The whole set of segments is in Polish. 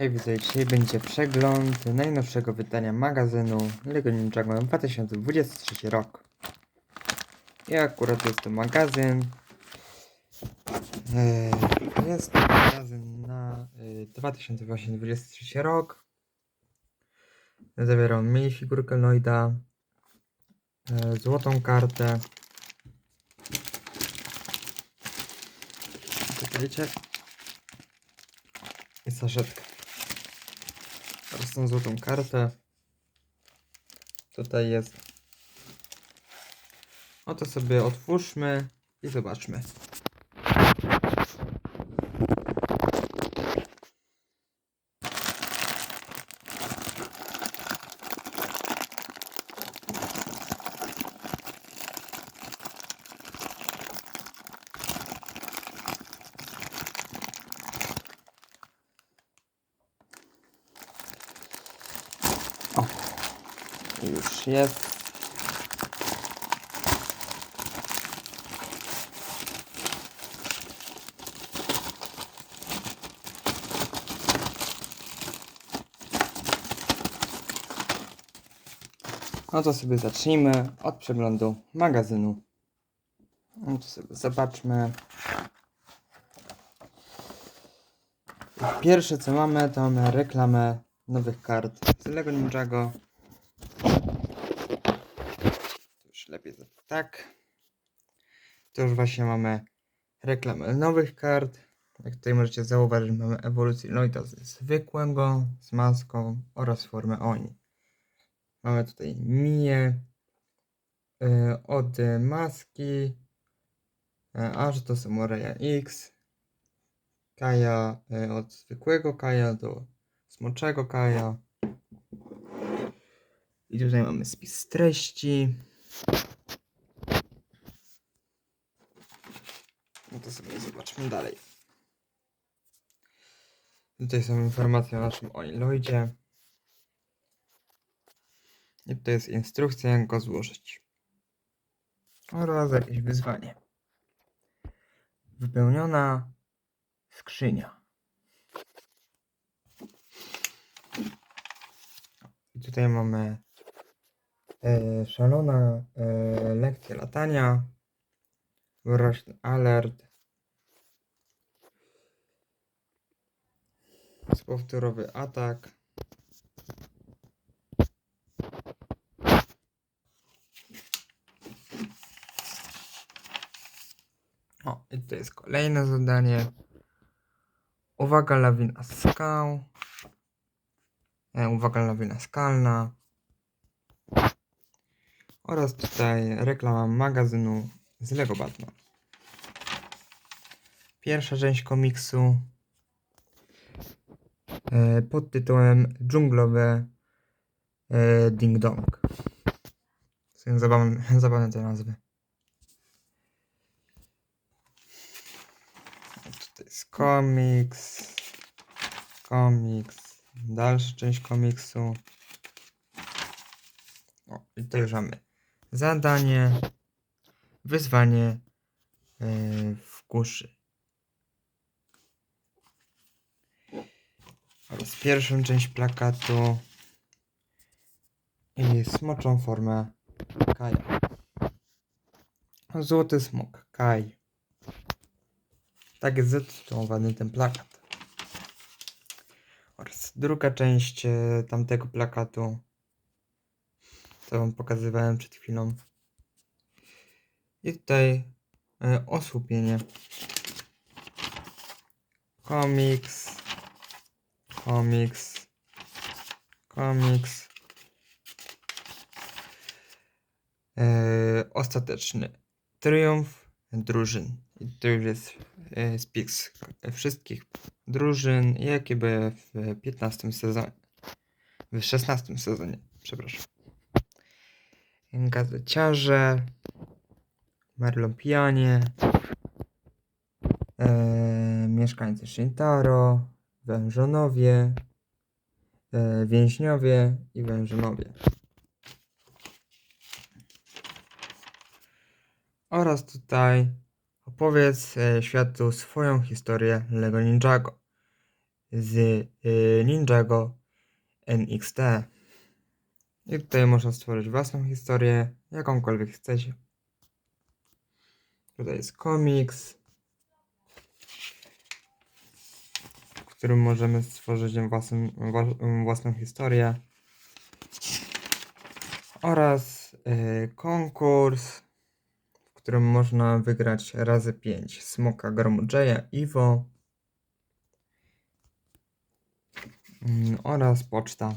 Hej, widzę, dzisiaj będzie przegląd najnowszego wydania magazynu LEGO Ninjago 2023 rok. I akurat jest to magazyn. Eee, Jest to magazyn na e, 2023 rok. Zawiera on minifigurkę Lloyda, e, złotą kartę. Czekajcie. I saszetkę. Teraz tą złotą kartę. Tutaj jest. No to sobie otwórzmy i zobaczmy. Już jest. No to sobie zacznijmy od przeglądu magazynu. No to sobie zobaczmy. Pierwsze co mamy to mamy reklamę nowych kart z Lego Ninjago. To już lepiej tak. To już właśnie mamy reklamę nowych kart. Jak tutaj możecie zauważyć, mamy ewolucję Lloyda ze zwykłego, z maską oraz formę Oni. Mamy tutaj Mię y, od maski, y, aż do Samuraya X, Kaja y, od zwykłego Kaja do smoczego Kaja. I tutaj mamy spis treści. No to sobie zobaczmy dalej. Tutaj są informacje o naszym Oiloidzie. I tutaj jest instrukcja, jak go złożyć. Oraz jakieś wyzwanie. Wypełniona skrzynia. I tutaj mamy szalona e, lekcja latania, wyraźny alert, powtórowy atak, o i to jest kolejne zadanie, uwaga lawina skał, e, uwaga lawina skalna, oraz tutaj reklama magazynu z Lego Batman. Pierwsza część komiksu e, pod tytułem Dżunglowe e, Ding Dong. Są zabawne, zabawne te nazwy. Tutaj jest komiks, komiks, dalsza część komiksu. O, i tutaj już mamy zadanie, wyzwanie yy, w kuszy. Oraz pierwszą część plakatu i smoczą formę Kaja. Złoty smok, Kaj. Tak jest zatytułowany ten plakat. Oraz druga część e, tamtego plakatu co wam pokazywałem przed chwilą. I tutaj e, osłupienie. Komiks. Komiks. Komiks. E, ostateczny triumf drużyn. I to już jest spis wszystkich drużyn, jakie były w 15 sezonie. W 16 sezonie, przepraszam. Gazeciarze, Merlopianie, e, mieszkańcy Shintaro, Wężonowie, e, Więźniowie i Wężonowie. Oraz tutaj opowiedz e, światu swoją historię Lego Ninjago. z y, Ninjago NXT. I tutaj można stworzyć własną historię, jakąkolwiek chcecie. Tutaj jest komiks, w którym możemy stworzyć własną, wła- własną historię. Oraz y, konkurs, w którym można wygrać razy 5 Smoka Gromu Jaya, Iwo mm, oraz poczta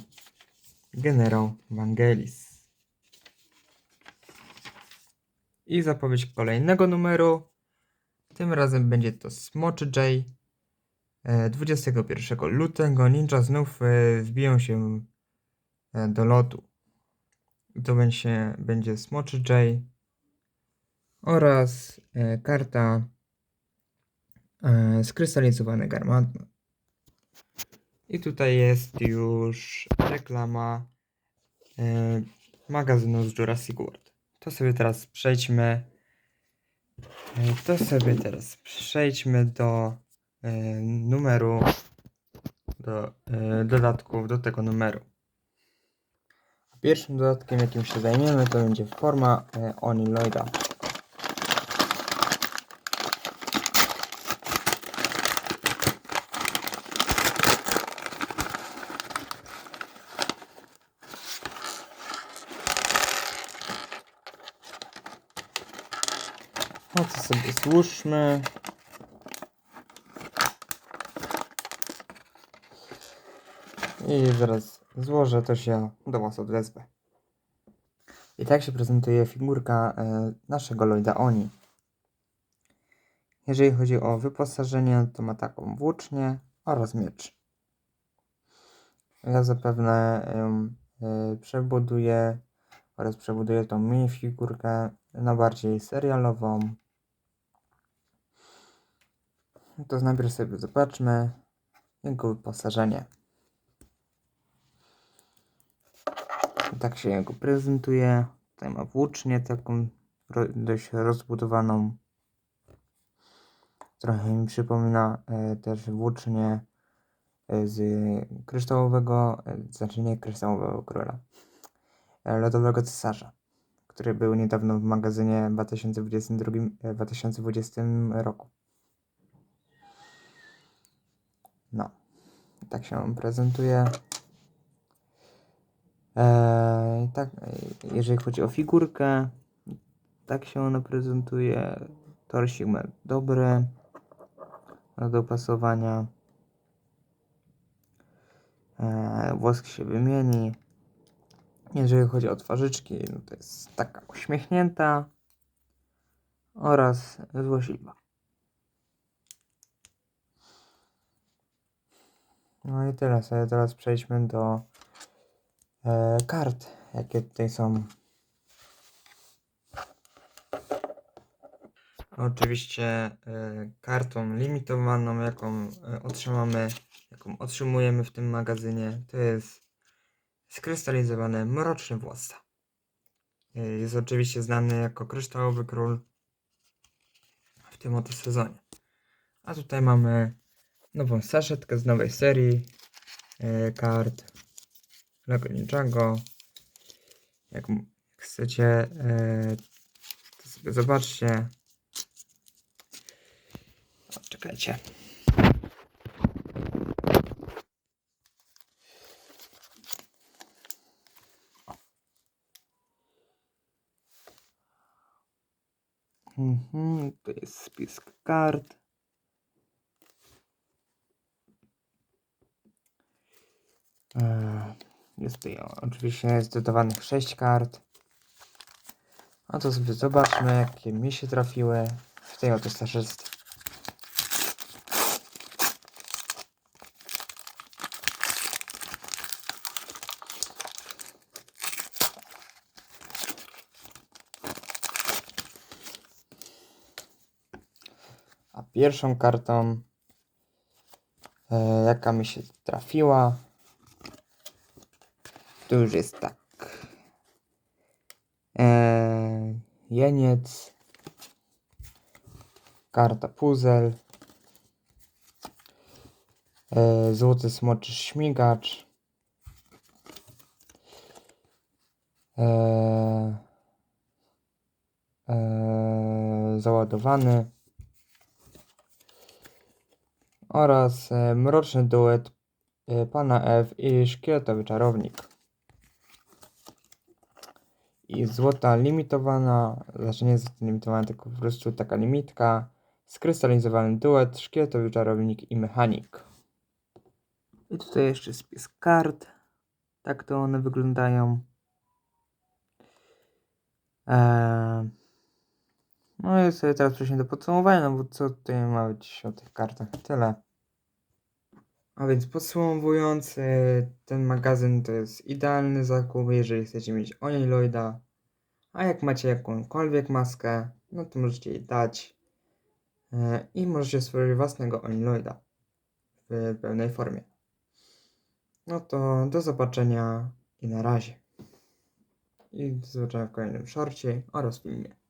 Generał Vangelis. I zapowiedź kolejnego numeru. Tym razem będzie to Smoczy J. E, 21 lutego ninja znów e, wbiją się e, do lotu. To będzie, będzie Smoczy J oraz e, karta e, skrystalizowany garmatno. I tutaj jest już reklama e, magazynu z Jurassic World. To sobie teraz przejdźmy. e, To sobie teraz przejdźmy do e, numeru, do dodatków do tego numeru. Pierwszym dodatkiem, jakim się zajmiemy, to będzie forma e, Oni Lloyda. No to sobie złóżmy. I zaraz złożę, to się do Was odezwę. I tak się prezentuje figurka e, naszego Lloyda Oni. Jeżeli chodzi o wyposażenie, to ma taką włócznię oraz miecz. Ja zapewne ją e, przebuduję oraz przebuduję tą minifigurkę na bardziej serialową. To najpierw sobie zobaczmy jego wyposażenie. Tak się jego prezentuje. Tutaj ma włócznię taką dość rozbudowaną. Trochę mi przypomina e, też włócznię e, z kryształowego, e, znaczy nie kryształowego króla, lodowego cesarza, który był niedawno w magazynie w 2022, e, 2020 roku. No, tak się on prezentuje. Eee, tak, jeżeli chodzi o figurkę, tak się ona prezentuje. Torsik ma dobry do dopasowania. Eee, włosk się wymieni. Jeżeli chodzi o twarzyczki, no to jest taka uśmiechnięta oraz złośliwa. No i tyle. Sobie teraz przejdźmy do e, kart, jakie tutaj są. Oczywiście e, kartą limitowaną, jaką e, otrzymamy, jaką otrzymujemy w tym magazynie, to jest skrystalizowany mroczny władca. E, jest oczywiście znany jako kryształowy król w tym oto sezonie. A tutaj mamy nową saszetkę z nowej serii e, kart Lego Ninjago. Jak chcecie, e, to sobie zobaczcie. O, czekajcie. Mhm, to jest spis kart. Jest tutaj oczywiście jest dodawanych 6 kart. A to sobie zobaczmy, jakie mi się trafiły w tej oto starzystwie. A pierwszą kartą, e, jaka mi się trafiła, to już jest tak. E, jeniec, karta puzzle, E, złoty smoczy śmigacz. E, e, załadowany. Oraz e, mroczny duet e, pana F i szkieletowy czarownik. I złota limitowana, znaczy nie jest limitowana, tylko po prostu taka limitka. Skrystalizowany duet, szkieletowy czarownik i mechanik. I tutaj jeszcze spis kart. Tak to one wyglądają. Eee, no i sobie teraz przejdźmy do podsumowania, no bo co tutaj ma być o tych kartach? Tyle. A więc podsumowując, e, ten magazyn to jest idealny zakup, jeżeli chcecie mieć Lloyda. A jak macie jakąkolwiek maskę, no to możecie jej dać. E, I możecie stworzyć własnego Lloyda w pełnej formie. No to do zobaczenia i na razie. I do zobaczenia w kolejnym szorcie oraz filmie.